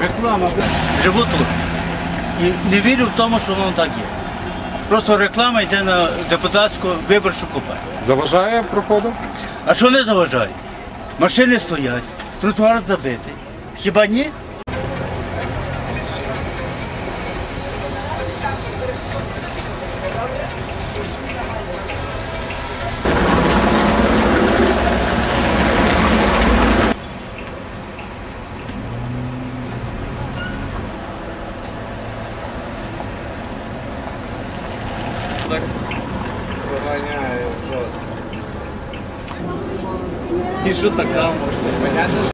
Реклама. Живу тут. І не вірю в тому, що воно так є. Просто реклама йде на депутатську виборчу купаю. Заважає проходу? А що не заважає? Машини стоять, тротуар забитий. Хіба ні? Проганяє жорстко. І що така може?